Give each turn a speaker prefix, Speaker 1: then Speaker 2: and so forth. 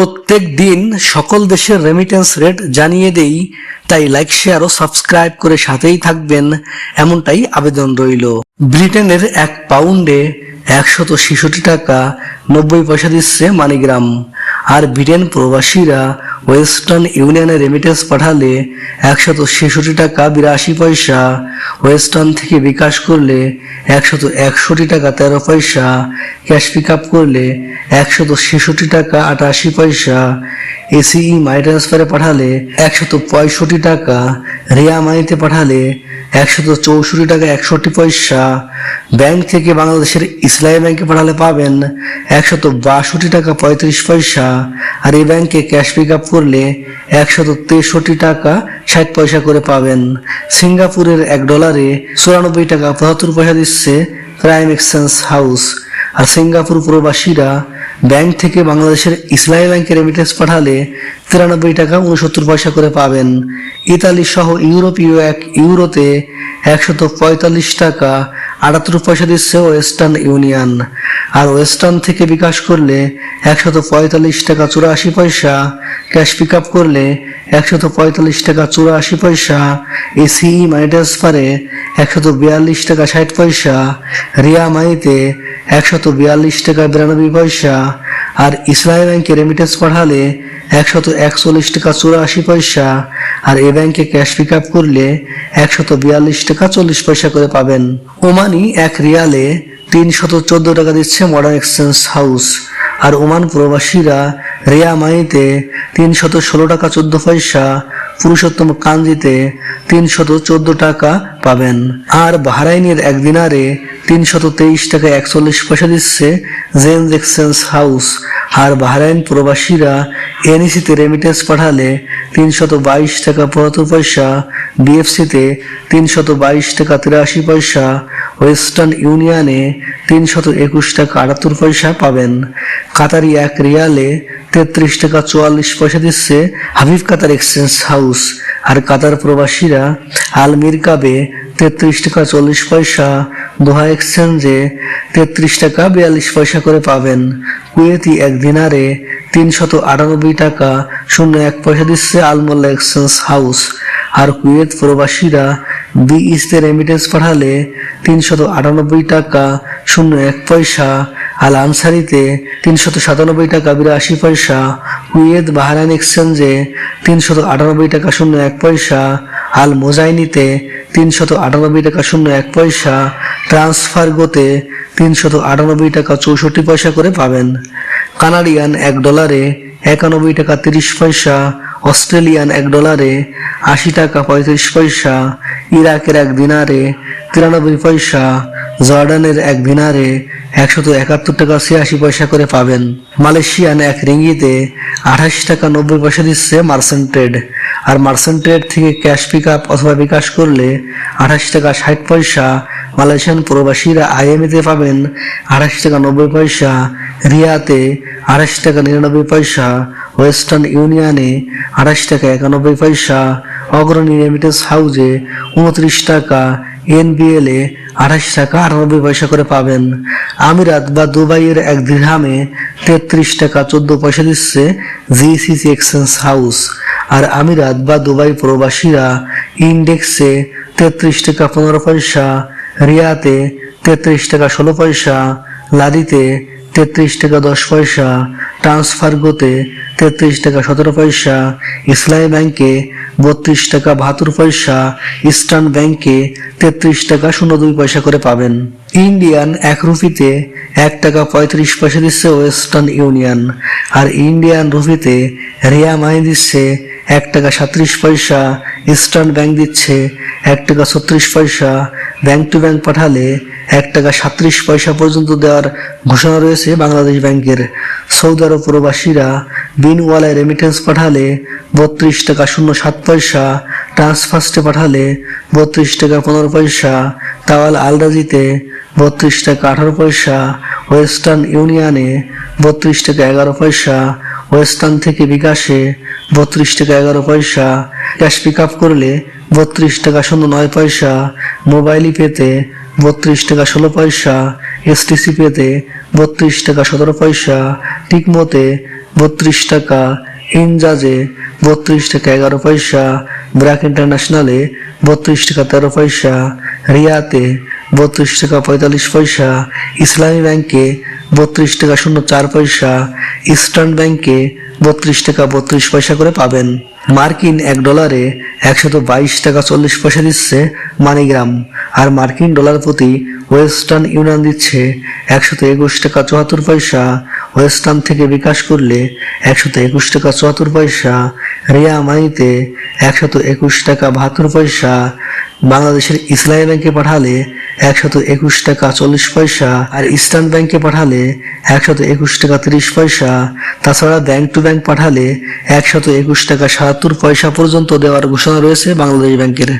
Speaker 1: প্রত্যেক দিন সকল দেশের রেমিটেন্স রেট জানিয়ে দেই, তাই লাইক শেয়ার ও সাবস্ক্রাইব করে সাথেই থাকবেন। এমনটাই আবেদন রইল। ব্রিটেনের এক পাউন্ডে একশত ছেষট্টি টাকা নব্বই পয়সা দিচ্ছে মানিগ্রাম। আর ব্রিটেন প্রবাসীরা ওয়েস্টার্ন ইউনিয়নে রেমিটেন্স পাঠালে একশত ছেষট্টি টাকা বিরাশি পয়সা, ওয়েস্টার্ন থেকে বিকাশ করলে একশত একষট্টি টাকা তেরো পয়সা, ক্যাশ পিক আপ করলে একশত ছেষট্টি টাকা আটাশি পয়সা এসিই মানি ট্রান্সফারে পাঠালে একশত পঁয়ষট্টি টাকা, রিয়া মানিতে পাঠালে একশত চৌষট্টি টাকা একষট্টি পয়সা, ব্যাংক থেকে বাংলাদেশের ইসলামী ব্যাংকে পাঠালে পাবেন একশত বাষট্টি টাকা পঁয়ত্রিশ পয়সা, আর এই ব্যাংকে ক্যাশ পিক আপ করলে একশত তেষট্টি টাকা ষাট পয়সা করে পাবেন। সিঙ্গাপুরের এক ডলারে চুরানব্বই টাকা পঁচাত্তর পয়সা দিচ্ছে প্রাইম এক্সচেঞ্জ হাউস। আর সিঙ্গাপুর প্রবাসীরা ব্যাংক থেকে বাংলাদেশের ইসলামী ব্যাংকে রেমিটেন্স পাঠালে তিরানব্বই টাকা উনসত্তর পয়সা করে পাবেন। ইতালি সহ ইউরোপীয় এক ইউরোতে একশত পঁয়তাল্লিশ টাকা আটাত্তর পয়সা দিচ্ছে ওয়েস্টার্ন ইউনিয়ন আর ওয়েস্টার্ন থেকে বিকাশ করলে একশত পঁয়তাল্লিশ টাকা চুরাশি পয়সা ক্যাশ পিক আপ করলে একশত পঁয়তাল্লিশ টাকা চুরাশি পয়সা এসিই মানি ট্রান্সফারে একশত বিয়াল্লিশ টাকা ষাট পয়সা, রিয়া মাইতে একশত বিয়াল্লিশ টাকা বিরানব্বই পয়সা আর ইসরায়েল ব্যাংকে রেমিটেন্স পাঠালে একশত একচল্লিশ টাকা চুরাশি পয়সা, আর এ ব্যাংকে ক্যাশ পিক আপ করলে একশত বিয়াল্লিশ টাকা চল্লিশ পয়সা করে পাবেন। ওমানি এক রিয়ালে তিনশত চোদ্দ টাকা দিচ্ছে মডার্ন এক্সচেঞ্জ হাউস আর ওমান প্রবাসীরা রেয়া মাইতে তিনশত ষোলো টাকা চোদ্দ পয়সা পুরুষোত্তম কাঞ্জিতে তিনশত চোদ্দ টাকা পাবেন। আর বাহরাইনের এক দিনারে তিনশত তেইশ টাকা একচল্লিশ পয়সা দিচ্ছে জেন্স এক্সচেঞ্জ হাউস। আর বাহরাইন প্রবাসীরা এনইসিতে রেমিটেন্স পাঠালে তিনশত বাইশ টাকা পঁচাত্তর পয়সা, বিএফসিতে তিনশত বাইশ টাকা তিরাশি পয়সা, ওয়েস্টার্ন ইউনিয়নে তিনশত একুশ টাকা আটাত্তর পয়সা পাবেন। কাতারি এক রিয়ালে তেত্রিশ টাকা চুয়াল্লিশ পয়সা দিচ্ছে হাবিব কাতার এক্সচেঞ্জ হাউস। আর কাতার প্রবাসীরা আলমির কাবে তেত্রিশ টাকা চল্লিশ পয়সা, দোহা এক্সচেঞ্জে তেত্রিশ টাকা বিয়াল্লিশ পয়সা করে পাবেন। কুয়েতি এক দিনারে তিনশত আটানব্বই টাকা শূন্য এক পয়সা দিচ্ছে আলমোল্লা এক্সচেঞ্জ হাউস। আর কুয়েত প্রবাসীরা বি বিইসতে রেমিটেন্স পাঠালে তিনশত আটানব্বই টাকা শূন্য এক পয়সা আল আনসারিতে তিনশত সাতানব্বই টাকা, বিরাশি পয়সা, কুয়েত বাহারাইন এক্সচেঞ্জে তিনশত আটানব্বই টাকা, শূন্য এক পয়সা, আল মোজাইনিতে তিনশত আটানব্বই টাকা, শূন্য এক পয়সা, ট্রান্সফার গোতে তিনশত আটানব্বই টাকা, চৌষট্টি পয়সা করে পাবেন। কানাডিয়ান এক ডলারে একানব্বই টাকা, তিরিশ পয়সা, অস্ট্রেলিয়ান এক ডলারে আশি টাকা, পঁয়ত্রিশ পয়সা, ইরাকের এক দিনারে তিরানব্বই পয়সা, জর্ডানের এক দিনারে একশত একাত্তর টাকা ছিয়াশি পয়সা করে পাবেন। মালয়েশিয়ান এক রিঙ্গিতে আঠাশ টাকা নব্বই পয়সা দিচ্ছে মার্সেন্ট ট্রেড। আর মার্সেন্ট ট্রেড থেকে ক্যাশ পিক আপ অথবা বিকাশ করলে আঠাশ টাকা ষাট পয়সা মালয়েশিয়ান প্রবাসীরা আইএমএতে পাবেন আঠাশ টাকা নব্বই পয়সা, রিয়াতে আঠাশ টাকা নিরানব্বই পয়সা, ওয়েস্টার্ন ইউনিয়নে আঠাশ টাকা একানব্বই পয়সা, অগ্রণী রেমিটেন্স হাউজে উনত্রিশ টাকা এনবিএল আঠাশ টাকা আটানব্বই পয়সা করে পাবেন। আমিরাত বা দুবাইয়ের এক দিরহামে তেত্রিশ টাকা চোদ্দ পয়সা দিচ্ছে জিসিসি এক্সচেঞ্জ হাউস। আর আমিরাত বা দুবাই প্রবাসীরা ইন্ডেক্সে তেত্রিশ টাকা পনেরো পয়সা, রিয়াতে তেত্রিশ টাকা ষোলো পয়সা, লাদিতে তেত্রিশ টাকা দশ পয়সা ট্রান্সফার গোতে তেত্রিশ টাকা সতেরো পয়সা, ইসলামী ব্যাংকে বত্রিশ টাকা বাহাত্তর পয়সা, ইস্টার্ন ব্যাংকে তেত্রিশ টাকা শূন্য দুই পয়সা করে পাবেন। ইন্ডিয়ান এক রুপিতে এক টাকা পঁয়ত্রিশ পয়সা দিচ্ছে ওয়েস্টার্ন ইউনিয়ন, আর ইন্ডিয়ান রুপিতে রিয়া মাই দিচ্ছে এক টাকা সাত্রিশ পয়সা, ইস্টার্ন ব্যাংক দিচ্ছে এক টাকা ছত্রিশ পয়সা, ব্যাংক টু ব্যাংক পাঠালে এক টাকা সাত্রিশ পয়সা পর্যন্ত দেওয়ার ঘোষণা রয়েছে বাংলাদেশ ব্যাংকের। সৌদি আরব প্রবাসীরা বিনওয়ালায় রেমিটেন্স পাঠালে বত্রিশ টাকা শূন্য সাত পয়সা ট্রান্সফার্স্টে পাঠালে বত্রিশ টাকা পনেরো পয়সা, তাওয়াল আলরাজিতে বত্রিশ টাকা আঠারো পয়সা ওয়েস্টার্ন ইউনিয়নে বত্রিশ টাকা এগারো পয়সা ওয়েস্টার্ন থেকে বিকাশে বত্রিশ টাকা এগারো পয়সা ক্যাশ পিক আপ করলে বত্রিশ টাকা শূন্য নয় পয়সা মোবাইলই পেতে বত্রিশ টাকা ষোলো পয়সা এসটিসি পেতে বত্রিশ টাকা সতেরো পয়সা টিকমোতে বত্রিশ টাকা, ইনজাজে বত্রিশ টাকা এগারো পয়সা, ব্র্যাক ইন্টারন্যাশনালে বত্রিশ টাকা তেরো পয়সা, রিয়াতে বত্রিশ টাকা পঁয়তাল্লিশ পয়সা, ইসলামী ব্যাংকে বত্রিশ টাকা শূন্য চার পয়সা, ইস্টার্ন ব্যাংকে বত্রিশ টাকা বত্রিশ পয়সা করে পাবেন। মার্কিন এক ডলারে একশত বাইশ টাকা চল্লিশ পয়সা দিচ্ছে মানিগ্রাম, আর মার্কিন ডলার প্রতি ওয়েস্টার্ন ইউনিয়ন দিচ্ছে একশত একুশ টাকা চুয়াত্তর পয়সা ওয়েস্টার্ন থেকে বিকাশ করলে একশত একুশ টাকা চুয়াত্তর পয়সা, রিয়া মানিতে একশত একুশ টাকা বাহাত্তর পয়সা, বাংলাদেশের ইসলামী ব্যাংকে পাঠালে একশত একুশ টাকা চল্লিশ পয়সা আর ইস্টার্ন ব্যাংকে পাঠালে একশত একুশ টাকা তিরিশ পয়সা। তাছাড়া ব্যাংক টু ব্যাংক পাঠালে একশত একুশ টাকা সাতাত্তর পয়সা পর্যন্ত দেওয়ার ঘোষণা রয়েছে বাংলাদেশ ব্যাংকের।